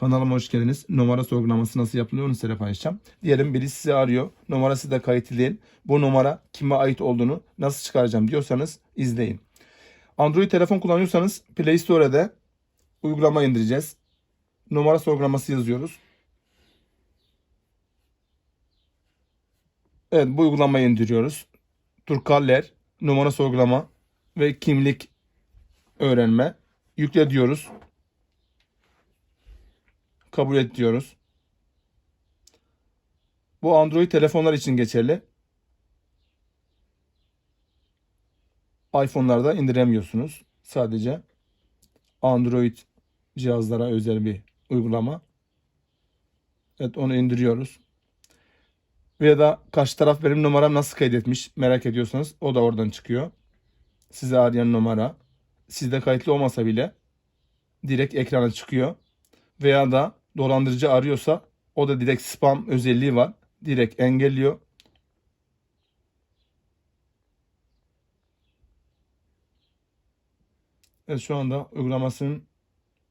Kanalıma hoş geldiniz. Numara sorgulaması nasıl yapılıyor onu size paylaşacağım. Diyelim biri sizi arıyor. Numarası da kayıtlı değil. Bu numara kime ait olduğunu nasıl çıkaracağım diyorsanız izleyin. Android telefon kullanıyorsanız Play Store'da uygulama indireceğiz. Numara sorgulaması yazıyoruz. Evet bu uygulamayı indiriyoruz. Turkaller, numara sorgulama ve kimlik öğrenme. Yükle diyoruz. Kabul et diyoruz. Bu Android telefonlar için geçerli. iPhone'larda indiremiyorsunuz. Sadece Android cihazlara özel bir uygulama. Evet onu indiriyoruz. Veya da karşı taraf benim numaram nasıl kaydetmiş merak ediyorsanız o da oradan çıkıyor. Size arayan numara sizde kayıtlı olmasa bile direkt ekrana çıkıyor. Veya da dolandırıcı arıyorsa o da direkt spam özelliği var. Direkt engelliyor. Evet şu anda uygulamasının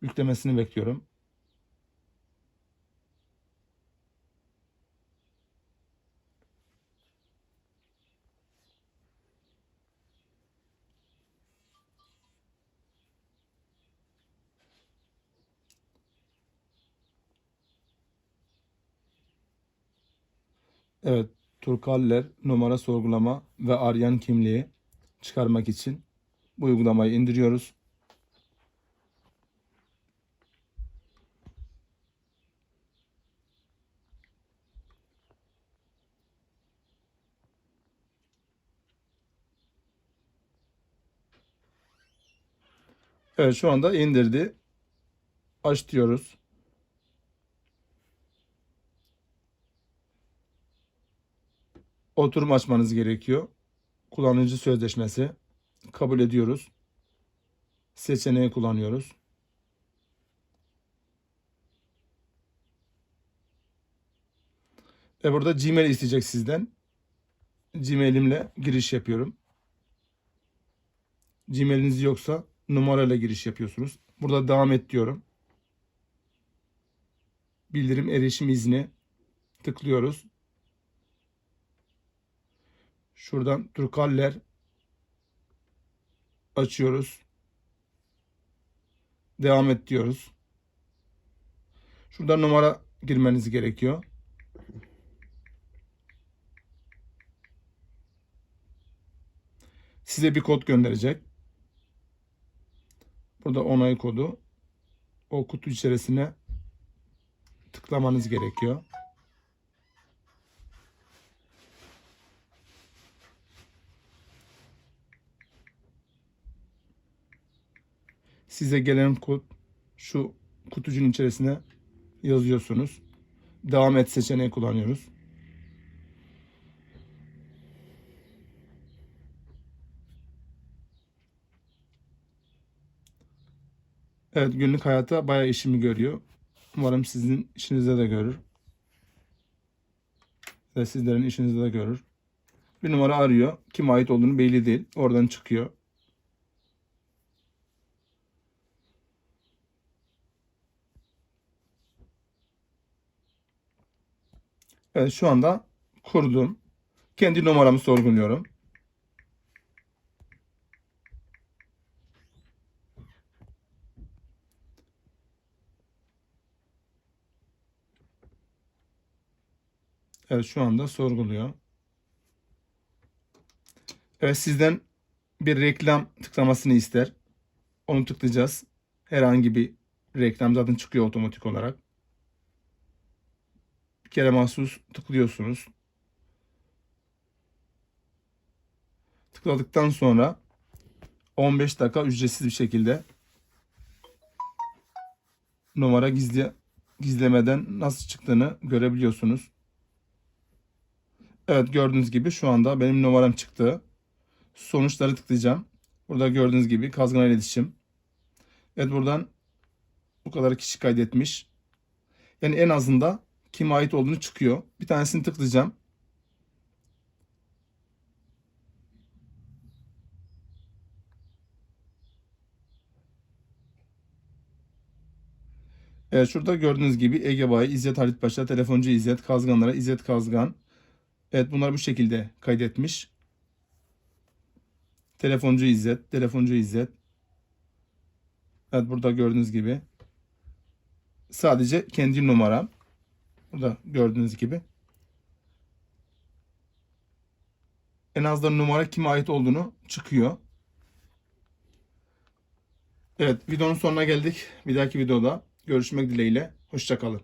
yüklemesini bekliyorum. Evet, Turkaller numara sorgulama ve arayan kimliği çıkarmak için bu uygulamayı indiriyoruz. Evet şu anda indirdi. Aç diyoruz. Oturum açmanız gerekiyor. Kullanıcı sözleşmesi. Kabul ediyoruz. Seçeneği kullanıyoruz. Ve burada Gmail isteyecek sizden. Gmail'imle giriş yapıyorum. Gmail'iniz yoksa numarayla giriş yapıyorsunuz. Burada devam et diyorum. Bildirim erişim izni tıklıyoruz. Şuradan Turkaller açıyoruz. Devam et diyoruz. Şuradan numara girmeniz gerekiyor. Size bir kod gönderecek. Burada onay kodu. O kutu içerisine tıklamanız gerekiyor. Size gelen kod şu kutucuğun içerisine yazıyorsunuz. Devam et seçeneği kullanıyoruz. Evet günlük hayata bayağı işimi görüyor. Umarım sizin işinizde de görür. Ve sizlerin işinizde de görür. Bir numara arıyor. Kim ait olduğunu belli değil. Oradan çıkıyor. Evet şu anda kurdum. Kendi numaramı sorguluyorum. Evet şu anda sorguluyor. Evet sizden bir reklam tıklamasını ister. Onu tıklayacağız. Herhangi bir reklam zaten çıkıyor otomatik olarak. Bir kere mahsus tıklıyorsunuz. Tıkladıktan sonra 15 dakika ücretsiz bir şekilde numara gizli gizlemeden nasıl çıktığını görebiliyorsunuz. Evet gördüğünüz gibi şu anda benim numaram çıktı. Sonuçları tıklayacağım. Burada gördüğünüz gibi Kazgın iletişim. Evet buradan bu kadar kişi kaydetmiş. Yani en azında kime ait olduğunu çıkıyor. Bir tanesini tıklayacağım. Evet şurada gördüğünüz gibi Ege Bayi, İzzet Halit Paşa, Telefoncu İzzet, Kazganlara İzzet Kazgan. Evet bunlar bu şekilde kaydetmiş. Telefoncu İzzet, Telefoncu İzzet. Evet burada gördüğünüz gibi. Sadece kendi numaram. Burada gördüğünüz gibi. En azından numara kime ait olduğunu çıkıyor. Evet videonun sonuna geldik. Bir dahaki videoda görüşmek dileğiyle. Hoşçakalın.